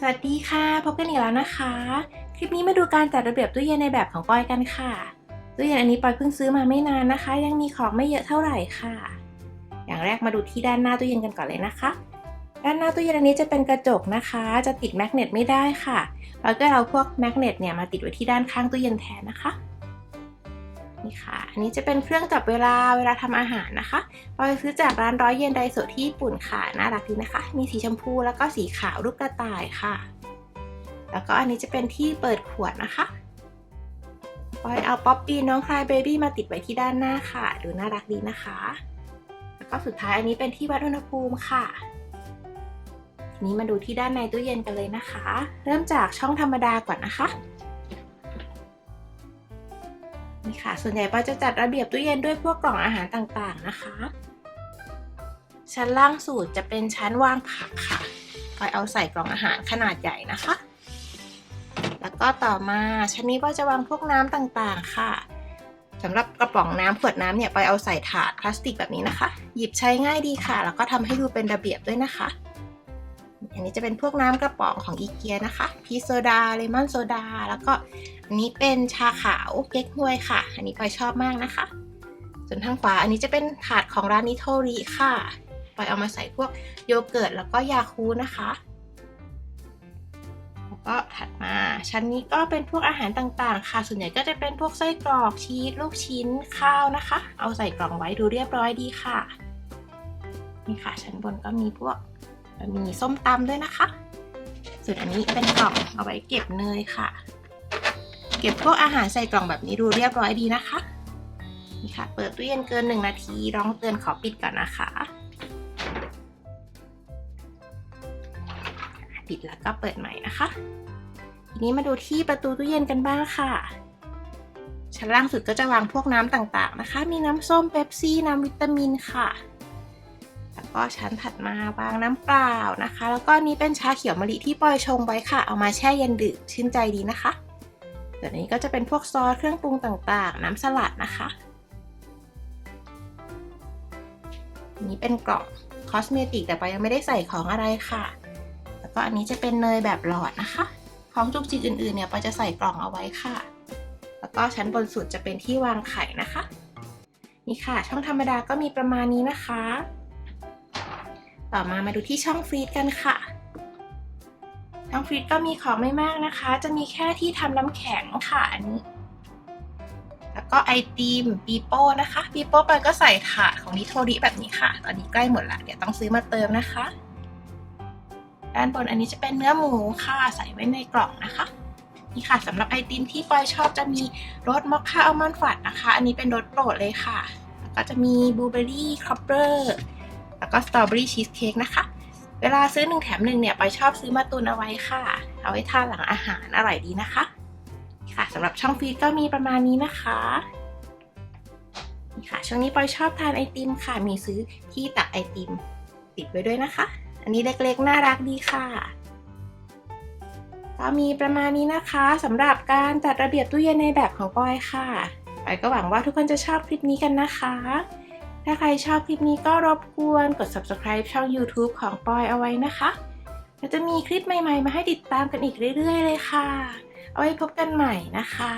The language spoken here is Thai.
สวัสดีค่ะ พบกันอีกแล้วนะคะ คลิปนี้มาดูการจัดระเบียบตู้เย็นในแบบของปอยกันค่ะ ตู้เย็นอันนี้ปอยเพิ่งซื้อมาไม่นานนะคะ ยังมีของไม่เยอะเท่าไหร่ค่ะ อย่างแรกมาดูที่ด้านหน้าตู้เย็นกันก่อนเลยนะคะ ด้านหน้าตู้เย็นอันนี้จะเป็นกระจกนะคะ จะติดแมกเนตไม่ได้ค่ะเราก็เอาพวกแมกเนตเนี่ยมาติดไว้ที่ด้านข้างตู้เย็นแทนนะคะ นี่ค่ะ อันนี้จะเป็นเครื่องจับเวลาเวลาทำอาหารนะคะเราไปซื้อจากร้านร้อยเยนไดโซที่ญี่ปุ่นค่ะ น่ารักดีนะคะ มีสีชมพูแล้วก็สีขาวรูปกระต่ายค่ะ แล้วก็อันนี้จะเป็นที่เปิดขวดนะคะปอยเอาป๊อปปี้น้องคลายเบบี้มาติดไว้ที่ด้านหน้าค่ะ ดูน่ารักดีนะคะ แล้วก็สุดท้ายอันนี้เป็นที่วัดอุณหภูมิค่ะทีนี้มาดูที่ด้านในตู้เย็นกันเลยนะคะ เริ่มจากช่องธรรมดาก่อนนะคะ นี่ค่ะ ส่วนใหญ่ปอยจะจัดระเบียบตู้เย็นด้วยพวกกล่องอาหารต่างๆนะคะ ชั้นล่างสุดจะเป็นชั้นวางผักค่ะปอยเอาใส่กล่องอาหารขนาดใหญ่นะคะ แล้วก็ต่อมาชั้นนี้ปอยจะวางพวกน้ำต่างๆค่ะสำหรับกระป๋องน้ำขวดน้ำเนี่ยไปเอาใส่ถาดพลาสติกแบบนี้นะคะ หยิบใช้ง่ายดีค่ะ แล้วก็ทำให้ดูเป็นระเบียบด้วยนะคะ อันนี้จะเป็นพวกน้ำกระป๋องของอีเกียนะคะพีโซดาเลมอนโซดาแล้วก็อันนี้เป็นชาขาวเก๊กฮวยค่ะ อันนี้ปอยชอบมากนะคะ ส่วนทางขวาอันนี้จะเป็นถาดของร้านนิโทริค่ะปอยเอามาใส่พวกโยเกิร์ตแล้วก็ยาคูนะคะแล้วก็ถัดมาชั้นนี้ก็เป็นพวกอาหารต่างๆ ค่ะ ส่วนใหญ่ก็จะเป็นพวกไส้กรอกชีสลูกชิ้นข้าวนะคะ เอาใส่กล่องไว้ดูเรียบร้อยดีค่ะนี่ค่ะชั้นบนก็มีพวก มีส้มตำด้วยนะคะ ส่วนอันนี้เป็นกล่องเอาไว้เก็บเนยค่ะ เก็บพวกอาหารใส่กล่องแบบนี้ดูเรียบร้อยดีนะคะ นี่ค่ะ เปิดตู้เย็นเกินหนึ่งนาทีร้องเตือนขอปิดก่อนนะคะ ปิดแล้วก็เปิดใหม่นะคะ ทีนี้มาดูที่ประตูตู้เย็นกันบ้างค่ะชั้นล่างสุดก็จะวางพวกน้ำต่างๆนะคะ มีน้ำส้มเป๊ปซี่ น้ำวิตามินค่ะ ก็ชั้นถัดมาวางน้ำเปล่านะคะ แล้วก็นี้เป็นชาเขียวมะลิที่ปอยชงไว้ค่ะ เอามาแช่เย็นดื่มชื่นใจดีนะคะส่วนนี้ก็จะเป็นพวกซอสเครื่องปรุงต่างๆ น้ำสลัดนะคะนนี้เป็นกล่องคอสเมติกแต่ปอยยังไม่ได้ใส่ของอะไรค่ะ แล้วก็อันนี้จะเป็นเนยแบบหลอดนะคะ ของจุกจิกอื่นๆเนี่ยปอยจะใส่กล่องเอาไว้ค่ะ แล้วก็ชั้นบนสุดจะเป็นที่วางไข่นะคะ นี่ค่ะ ช่องธรรมดาก็มีประมาณนี้นะคะ ต่อมามาดูที่ช่องฟรีซกันค่ะ ช่องฟรีซก็มีของไม่มากนะคะ จะมีแค่ที่ทำน้ำแข็งค่ะอันนี้ แล้วก็ไอติมปีโป้นะคะปีโป้ไปก็ใส่ถาดของนิโทริแบบนี้ค่ะ ตอนนี้ใกล้หมดละเดี๋ยวต้องซื้อมาเติมนะคะ ด้านบนอันนี้จะเป็นเนื้อหมูค่ะใส่ไว้ในกล่องนะคะนี่ค่ะสำหรับไอติมที่ปอยชอบจะมีรสมอคค่าอัลมอนด์ฝัดนะคะ อันนี้เป็นรสโปรดเลยค่ะ แล้วก็จะมีบลูเบอร์รี่ครอปเปอร์ แล้วก็สตรอเบอรี่ชีสเค้กนะคะ เวลาซื้อหนึ่งแถมหนึ่งเนี่ยปอยชอบซื้อมาตุนเอาไว้ค่ะ เอาไว้ทานหลังอาหารอร่อยดีนะคะ ค่ะสำหรับช่องฟีดก็มีประมาณนี้นะคะนี่ค่ะช่วงนี้ปอยชอบทานไอติมค่ะ มีซื้อที่ตักไอติมติดไว้ด้วยนะคะ อันนี้เล็กๆน่ารักดีค่ะก็มีประมาณนี้นะคะสำหรับการจัดระเบียบตู้เย็นในแบบของปอยค่ะปอยก็หวังว่าทุกคนจะชอบคลิปนี้กันนะคะ ถ้าใครชอบคลิปนี้ก็รบกวนกด subscribe ช่อง YouTube ของปอยเอาไว้นะคะเราจะมีคลิปใหม่ๆ มาให้ติดตามกันอีกเรื่อย ๆ เลยค่ะ เอาไว้พบกันใหม่นะคะ